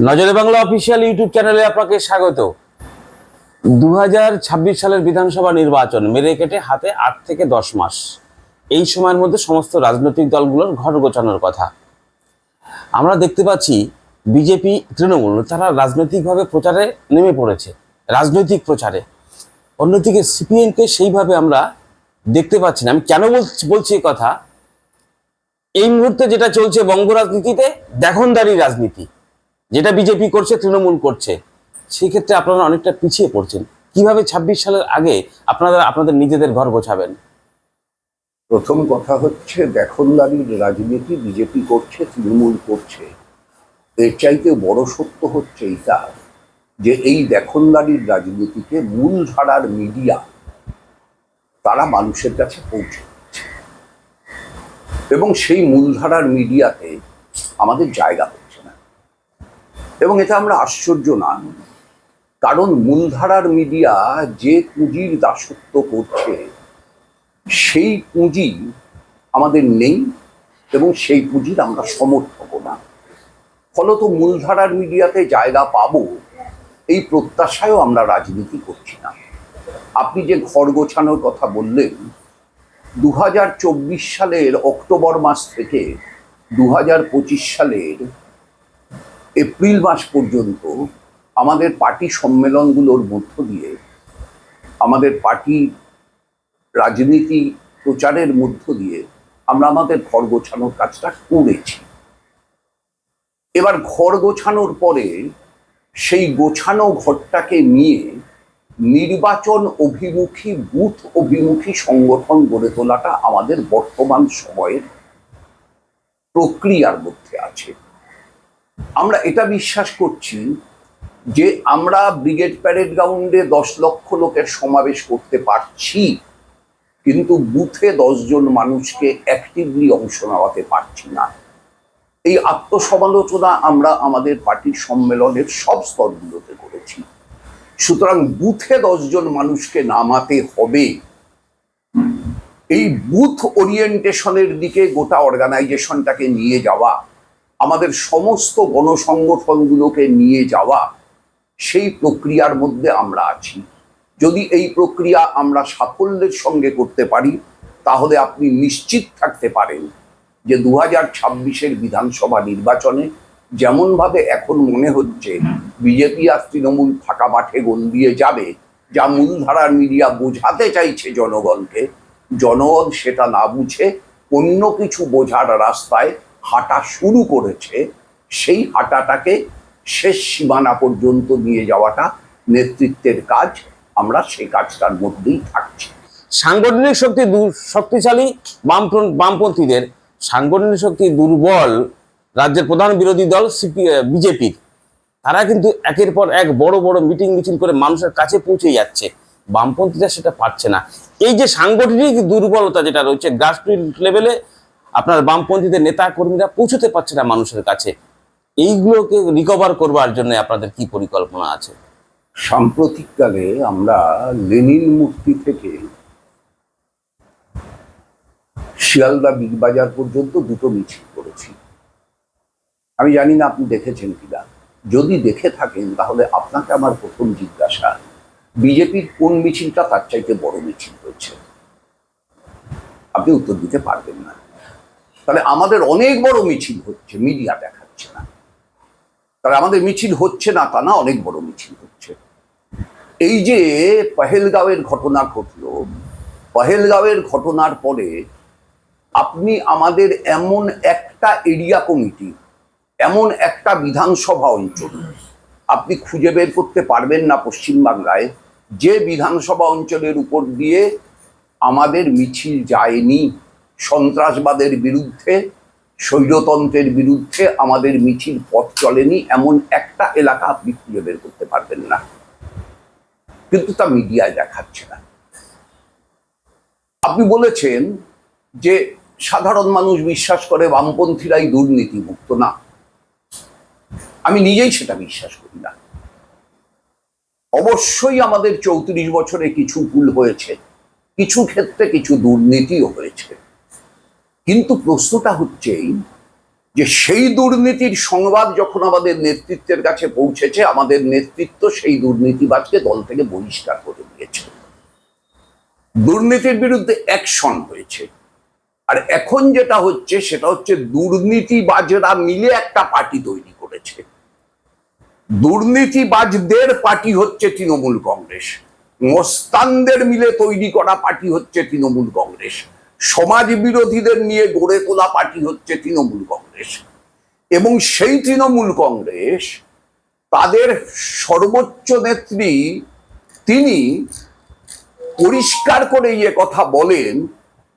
নজরে Bangla official YouTube চ্যানেলে আপনাকে স্বাগত। দু হাজার ছাব্বিশ সালের বিধানসভা নির্বাচন মেরে কেটে হাতে আট থেকে দশ মাস। এই সময়ের মধ্যে সমস্ত রাজনৈতিক দলগুলোর ঘর গোছানোর কথা। আমরা দেখতে পাচ্ছি বিজেপি, তৃণমূল, তারা রাজনৈতিকভাবে প্রচারে নেমে পড়েছে, রাজনৈতিক প্রচারে। অন্যদিকে সিপিএমকে সেইভাবে আমরা দেখতে পাচ্ছি না। আমি কেন বলছি- কথা? এই মুহূর্তে যেটা চলছে বঙ্গ রাজনীতিতে, দেখনদারি রাজনীতি। যেটা বিজেপি করছে, তৃণমূল করছে সেই ক্ষেত্রে আপনারা অনেকটা পিছিয়ে পড়ছেন। কীভাবে ২৬ সালের আগে আপনারা, আপনাদের নিজেদের ঘর গোছাবেন? প্রথম কথা হচ্ছে দেখনদারির রাজনীতি বিজেপি করছে, তৃণমূল করছে। এর চাইতে বড় সত্য হচ্ছে এইটা, যে এই দেখনদারির রাজনীতিকে মূলধারার মিডিয়া, তারা মানুষের কাছে পৌঁছে এবং সেই মূলধারার মিডিয়াতে আমাদের জায়গা এবং এটা আমরা আশ্চর্য না। কারণ মূলধারার মিডিয়া যে পুঁজির দাসত্ব করছে, সেই পুঁজি আমাদের নেই এবং সেই পুঁজির আমরা সমর্থক না। ফলত মূলধারার মিডিয়াতে জায়গা পাবো, এই প্রত্যাশায়ও আমরা রাজনীতি করছি না। আপনি যে ঘর গোছানোর কথা বললেন দু হাজার চব্বিশ সালের অক্টোবর মাস থেকে দু হাজার পঁচিশ সালের এপ্রিল মাস পর্যন্ত আমাদের পার্টি সম্মেলনগুলোর মধ্য দিয়ে আমাদের পার্টি রাজনীতি প্রচারের মধ্য দিয়ে আমরা আমাদের ঘর গোছানোর কাজটা করেছি। এবার ঘর গোছানোর পরে সেই গোছানো ঘরটাকে নিয়ে নির্বাচন অভিমুখী, বুথ অভিমুখী সংগঠন গড়ে তোলাটা আমাদের বর্তমান সময়ের প্রক্রিয়ার মধ্যে আছে। আমরা এটা বিশ্বাস করছি যে আমরা ব্রিগেড প্যারেড গ্রাউন্ডে দশ লক্ষ লোকের সমাবেশ করতে পারছি, কিন্তু বুথে দশজন মানুষকে অ্যাক্টিভলি অংশ নেওয়াতে পারছি না। এই আত্মসমালোচনা আমরা আমাদের পার্টির সম্মেলনের সব স্তরগুলোতে করেছি। সুতরাং বুথে দশজন মানুষকে নামাতে হবে। এই বুথ ওরিয়েন্টেশনের দিকে গোটা অর্গানাইজেশনটাকে নিয়ে যাওয়া আমাদের সমস্ত গণসংগঠনগুলোকে নিয়ে যাওয়া, সেই প্রক্রিয়ার মধ্যে আমরা আছি। যদি এই প্রক্রিয়া আমরা সাফল্যের সঙ্গে করতে পারি, তাহলে আপনি নিশ্চিত থাকতে পারেন যে দু হাজার ছাব্বিশের বিধানসভা নির্বাচনে যেমনভাবে এখন মনে হচ্ছে বিজেপি আর তৃণমূল ফাঁকা মাঠে গোল দিয়ে যাবে, যা মূলধারার মিডিয়া বোঝাতে চাইছে জনগণকে, জনগণ সেটা না বুঝে অন্য কিছু বোঝার রাস্তায় হাঁটা শুরু করেছে, সেই হাঁটাটাকে শেষ সীমানা পর্যন্ত নিয়ে যাওয়াটা নেতৃত্বের কাজ। আমরা সেই কাজটার মধ্যেই থাকছি। সাংগঠনিক শক্তি শক্তিশালী বামফ্রন্ট, বামপন্থীদের সাংগঠনিক শক্তি দুর্বল রাজ্যের প্রধান বিরোধী দল সিপি বিজেপির। তারা কিন্তু একের পর এক বড় বড় মিটিং, মিছিল করে মানুষের কাছে পৌঁছে যাচ্ছে। বামপন্থীরা সেটা পারছে না। এই যে সাংগঠনিক দুর্বলতা যেটা রয়েছে গ্রাসরুট লেভেলে আপনার বামপন্থীদের নেতা কর্মীরা পৌঁছতে পারছে না মানুষের কাছে। এইগুলোকে রিকভার করবার জন্য আপনাদের কি পরিকল্পনা আছে? সাম্প্রতিককালে আমরা লেনিন মূর্তি থেকে শিয়ালদা বিগ বাজার পর্যন্ত দুটো মিছিল করেছি। আমি জানি না আপনি দেখেছেন কিনা। যদি দেখে থাকেন, তাহলে আপনাকে আমার প্রথম জিজ্ঞাসা, বিজেপির কোন মিছিলটা তার চাইতে বড় মিছিল হয়েছে? আপনি উত্তর দিতে পারবেন না। তাহলে আমাদের অনেক বড় মিছিল হচ্ছে, মিডিয়া দেখাচ্ছে না। তাহলে আমাদের মিছিল হচ্ছে না তা না, অনেক বড় মিছিল হচ্ছে। এই যে পহেলগাঁওয়ের ঘটনা ঘটলো, পহেলগাঁওয়ের ঘটনার পরে আপনি আমাদের এমন একটা এরিয়া কমিটি, এমন একটা বিধানসভা অঞ্চল, আপনি খুঁজে বের করতে পারবেন না পশ্চিমবাংলায়, যে বিধানসভা অঞ্চলের উপর দিয়ে আমাদের মিছিল যায়নি। সন্ত্রাসবাদের বিরুদ্ধে, স্বৈরতন্ত্রের বিরুদ্ধে আমাদের মিছিল পথ চলেনি, এমন একটা এলাকা আপনি খুঁজে বের করতে পারবেন না। কিন্তু তা মিডিয়ায় দেখাচ্ছে না। আপনি বলেছেন যে সাধারণ মানুষ বিশ্বাস করে বামপন্থীরাই দুর্নীতি মুক্ত না, আমি নিজেই সেটা বিশ্বাস করি না। অবশ্যই আমাদের চৌত্রিশ বছরে কিছু ভুল হয়েছে, কিছু ক্ষেত্রে কিছু দুর্নীতিও হয়েছে। কিন্তু প্রশ্নটা হচ্ছে যে সেই দুর্নীতির সংবাদ যখন আমাদের নেতৃত্বের কাছে পৌঁছেছে, আমাদের নেতৃত্ব সেই দুর্নীতিবাজকে দল থেকে বহিষ্কার করে দিয়েছে। দুর্নীতির বিরুদ্ধে অ্যাকশন হয়েছে। আর এখন যেটা হচ্ছে, সেটা হচ্ছে দুর্নীতিবাজরা মিলে একটা পার্টি তৈরি করেছে। দুর্নীতিবাজদের পার্টি হচ্ছে তৃণমূল কংগ্রেস। মস্তানদের মিলে তৈরি করা পার্টি হচ্ছে তৃণমূল কংগ্রেস। সমাজ বিরোধীদের নিয়ে গড়ে তোলা পার্টি হচ্ছে তৃণমূল কংগ্রেস। এবং সেই তৃণমূল কংগ্রেস তাদের সর্বোচ্চ নেত্রী তিনি পরিষ্কার করে ইয়ে কথা বলেন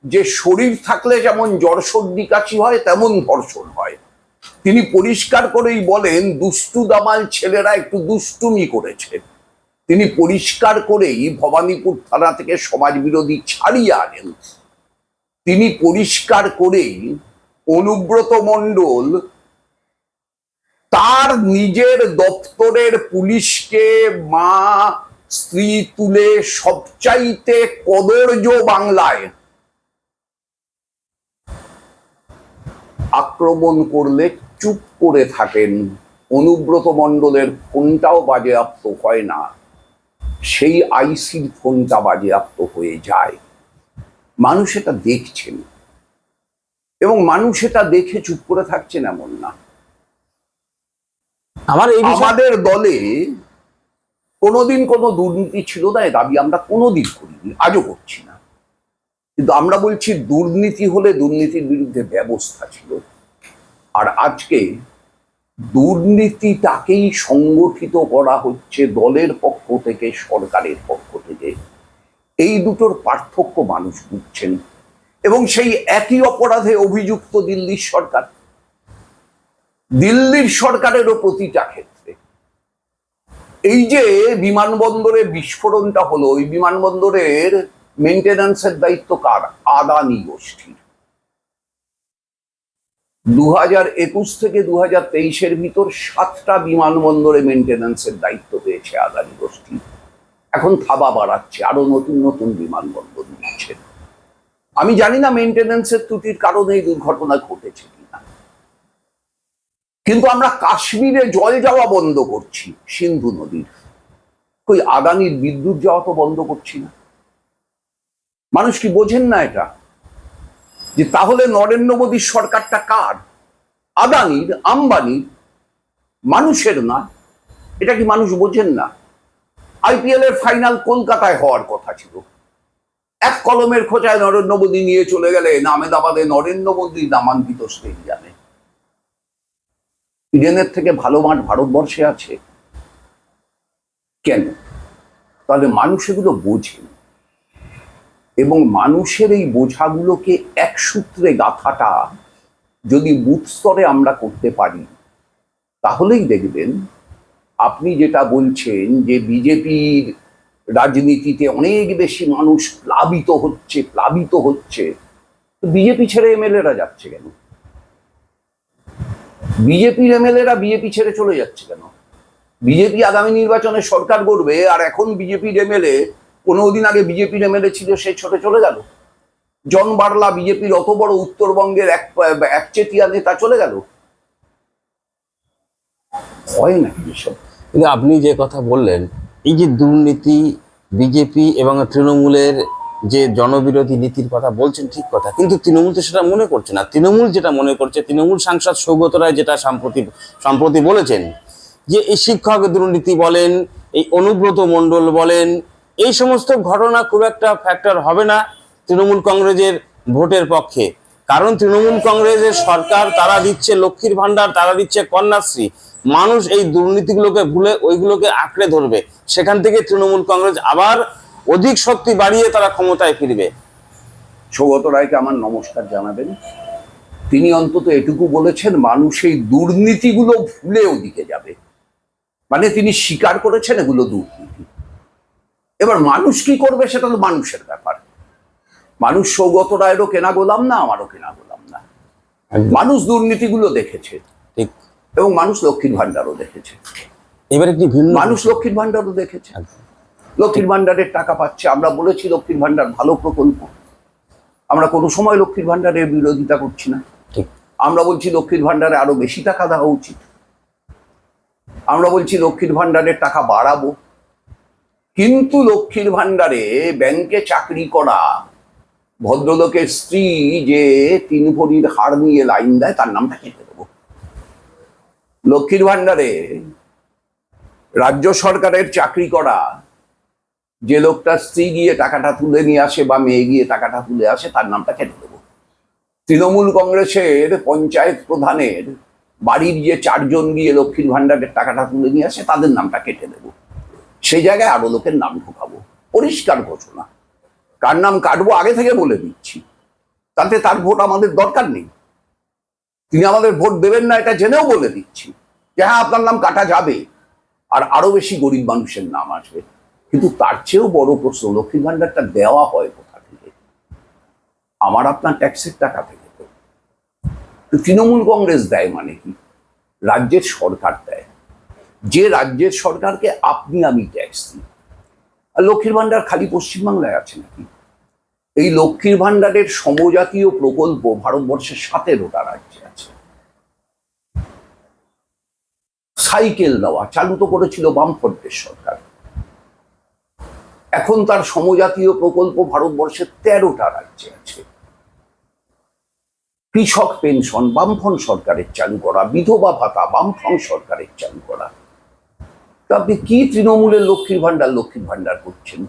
যে শরীর থাকলে যেমন জ্বর সর্দি কাশি হয়, তেমন ধর্ষণ হয়। তিনি পরিষ্কার করেই বলেন, দুষ্টু দামাল ছেলেরা একটু দুষ্টুমি করেছে। তিনি পরিষ্কার করেই ভবানীপুর থানা থেকে সমাজ বিরোধী ছাড়িয়ে আনেন। তিনি পরিষ্কার করেই অনুব্রত মণ্ডল তার নিজের দপ্তরের পুলিশকে মা স্ত্রী তুলে সবচাইতে কদর্য বাংলায় আক্রমণ করলে চুপ করে থাকেন। অনুব্রত মণ্ডলের ফোনটাও বাজেয়াপ্ত হয় না। সেই আইসির ফোনটা বাজেয়াপ্ত হয়ে যায়। মানুষ এটা দেখছেন। এবং মানুষ এটা দেখে চুপ করে থাকছেন এমন না। আমার এই আমাদের দলে কোনোদিন কোনো দুর্নীতি ছিল না এ দাবি আমরা কোনোদিন করিনি আজও করছি না। কিন্তু আমরা বলছি দুর্নীতি হলে দুর্নীতির বিরুদ্ধে ব্যবস্থা ছিল। আর আজকে দুর্নীতিটাকেই সংগঠিত করা হচ্ছে দলের পক্ষ থেকে সরকারের পক্ষ থেকে। এই দুটোর পার্থক্য মানুষ বুঝছেন। এবং সেই একই অপরাধে অভিযুক্ত দিল্লির সরকার। দিল্লির সরকারেরও প্রতিটা ক্ষেত্রে। এই যে বিমানবন্দরে বিস্ফোরণটা হলো, ওই বিমানবন্দরের মেনটেন্যান্সের দায়িত্ব কার? আদানি গোষ্ঠীর। দু হাজার একুশ থেকে দু হাজার তেইশের ভিতর সাতটা বিমানবন্দরে মেনটেন্যান্সের দায়িত্ব পেয়েছে আদানি গোষ্ঠী। এখন থাবা বাড়াচ্ছে, আরও নতুন নতুন বিমানবন্দর নিচ্ছে। আমি জানি না মেনটেন্যান্সের ত্রুটির কারণে এই দুর্ঘটনা ঘটেছে কিনা। কিন্তু আমরা কাশ্মীরে জল যাওয়া বন্ধ করছি, সিন্ধু নদীর। কই আদানির বিদ্যুৎ যাওয়া তো বন্ধ করছি না। মানুষ কি বোঝেন না এটা? যে তাহলে নরেন্দ্র মোদীর সরকারটা কার? আদানির, আম্বানির, মানুষের না? এটা কি মানুষ বোঝেন না? আইপিএল এর ফাইনাল কলকাতায় হওয়ার কথা ছিল। এক কলমের খোঁচায় নরেন্দ্র মোদী নিয়ে চলে গেলেন আমেদাবাদে নরেন্দ্র মোদী নামাঙ্কিত স্টেডিয়ামে। ইডেনের থেকে ভালো মাঠ ভারতবর্ষে আছে। কেন? তাহলে মানুষ এগুলো বোঝেন এবং মানুষের এই বোঝাগুলোকে এক সূত্রে গাথাটা যদি বুথ স্তরে আমরা করতে পারি, তাহলেই দেখবেন আপনি যেটা বলছেন যে বিজেপির রাজনীতিতে অনেক বেশি মানুষ প্লাবিত হচ্ছে প্লাবিত হচ্ছে বিজেপি ছেড়ে এমএলএরা যাচ্ছে কেন? বিজেপির এমএলএরা বিজেপি ছেড়ে চলে যাচ্ছে কেন? বিজেপি আগামী নির্বাচনে সরকার গড়বে আর এখন বিজেপির এমএলএ পনেরো দিন আগে বিজেপির এমএলএ ছিল, সে ছোটে চলে গেল। জন বার্লা বিজেপির অত বড় উত্তরবঙ্গের এক একচেটিয়া নেতা চলে গেল। হয় না এসব? কিন্তু আপনি যে কথা বললেন, এই যে দুর্নীতি, বিজেপি এবং তৃণমূলের যে জনবিরোধী নীতির কথা বলছেন ঠিক কথা, কিন্তু তৃণমূল তো সেটা মনে করছে না। তৃণমূল যেটা মনে করছে, তৃণমূল সাংসদ সৌগত রায় যেটা সম্প্রতি সম্প্রতি বলেছেন যে এই শিক্ষক দুর্নীতি বলেন, এই অনুব্রত মণ্ডল বলেন, এই সমস্ত ঘটনা খুব একটা ফ্যাক্টর হবে না তৃণমূল কংগ্রেসের ভোটের পক্ষে। কারণ তৃণমূল কংগ্রেসের সরকার তারা দিচ্ছে লক্ষ্মীর ভান্ডার তারা দিচ্ছে কন্যাশ্রী মানুষ এই দুর্নীতিগুলোকে ভুলে ওইগুলোকে আঁকড়ে ধরবে। সেখান থেকে তৃণমূল কংগ্রেস আবার অধিক শক্তি বাড়িয়ে তারা ক্ষমতায় ফিরবে। সৌগত রায়কে আমার নমস্কার জানাবেন। তিনি অন্তত এটুকু বলেছেন মানুষ এই দুর্নীতিগুলো ভুলে ওদিকে যাবে। মানে তিনি স্বীকার করেছেন এগুলো দুর্নীতি। এবার মানুষ কি করবে সেটা তো মানুষের ব্যাপার। মানুষ সৌগত রায়েরও কেনা গোলাম না আমারও কেনা গোলাম না। মানুষ দুর্নীতিগুলো দেখেছে। এবং মানুষ লক্ষ্মীর ভান্ডারও দেখেছে। এবার একটি ভিন্ন মানুষ লক্ষ্মীর ভান্ডারও দেখেছে। লক্ষ্মীর ভান্ডারের টাকা পাচ্ছে। আমরা বলেছি লক্ষ্মীর ভান্ডার ভালো প্রকল্প। আমরা কোনো সময় লক্ষ্মীর ভান্ডারের বিরোধিতা করছি না। আমরা বলছি লক্ষ্মীর ভাণ্ডারে আরও বেশি টাকা দেওয়া উচিত। আমরা বলছি লক্ষ্মীর ভাণ্ডারের টাকা বাড়াবো। কিন্তু লক্ষ্মীর ভাণ্ডারে ব্যাংকে চাকরি করা ভদ্রলোকের স্ত্রী যে তিন ভরির হার নিয়ে লাইন দেয় তার নামটা কেটে দেবো লক্ষ্মীর ভাণ্ডারে রাজ্য সরকারের চাকরি করা, যে লোকটা স্ত্রী গিয়ে টাকাটা তুলে নিয়ে আসে বা মেয়ে গিয়ে টাকাটা তুলে আসে, তার নামটা কেটে দেবো। তৃণমূল কংগ্রেসের পঞ্চায়েত প্রধানের বাড়ির যে চারজন গিয়ে লক্ষ্মীর ভাণ্ডারের টাকাটা তুলে নিয়ে আসে, তাদের নামটা কেটে দেবো। সেই জায়গায় আরও লোকের নাম ঢোকাবো। পরিষ্কার ঘোষণা। কার নাম কাটবো আগে থেকে বলে দিচ্ছি। তাতে তার ভোট আমাদের দরকার নেই। তিনি আমাদের ভোট দেবেন না, এটা জেনেও বলে দিচ্ছি। যে হ্যাঁ আপনার নাম কাটা যাবে। আর আরও বেশি গরিব মানুষের নাম আসবে। কিন্তু তার চেয়েও বড় প্রশ্ন, লক্ষ্মীর ভাণ্ডারটা দেওয়া হয় কোথা থেকে? আমার আপনার ট্যাক্সের টাকা থেকে তো। তৃণমূল কংগ্রেস দেয় মানে কি? রাজ্যের সরকার দেয়। যে রাজ্যের সরকারকে আপনি আমি ট্যাক্স দিই। আর লক্ষ্মীর ভাণ্ডার খালি পশ্চিমবাংলায় আছে নাকি? এই লক্ষ্মীর ভাণ্ডারের সমজাতীয় প্রকল্প ভারতবর্ষের সতেরোটা রাজ্যে আছে সাইকেল দেওয়া, চালু তো করেছিল বামফ্রন্টের সরকার। এখন তার সমজাতীয় প্রকল্প ভারতবর্ষের তেরোটা রাজ্যে আছে। কৃষক পেনশন, বামফ্রন্ট সরকারের চালু করা, বিধবা ভাতা, বামফ্রন্ট সরকারের চালু করা। আপনি কি তৃণমূলের লক্ষ্মীর ভাণ্ডার লক্ষ্মীর ভাণ্ডার করছেন?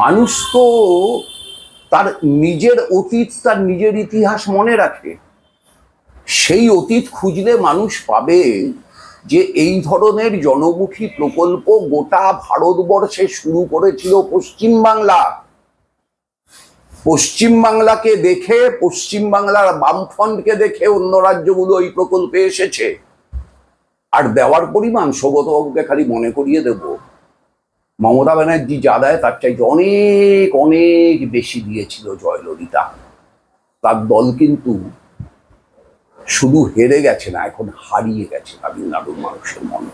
মানুষ তো তার নিজের অতীত, তার নিজের ইতিহাস মনে রাখে। সেই অতীত খুঁজলে মানুষ পাবে যে এই ধরনের জনমুখী প্রকল্প গোটা ভারতবর্ষে শুরু করেছিল পশ্চিমবাংলা পশ্চিমবাংলাকে দেখে পশ্চিমবাংলার বামফ্রন্টকে দেখে অন্য রাজ্যগুলো এই প্রকল্পে এসেছে। আর দেওয়ার পরিমাণ সৌগতবাবুকে খালি মনে করিয়ে দেব। মমতা ব্যানার্জি যা দেয় তার চাইতে অনেক অনেক বেশি দিয়েছিল জয়ললিতা। তার দল কিন্তু শুধু হেরে গেছে না এখন হারিয়ে গেছে তামিলনাড়ুর মানুষের মন।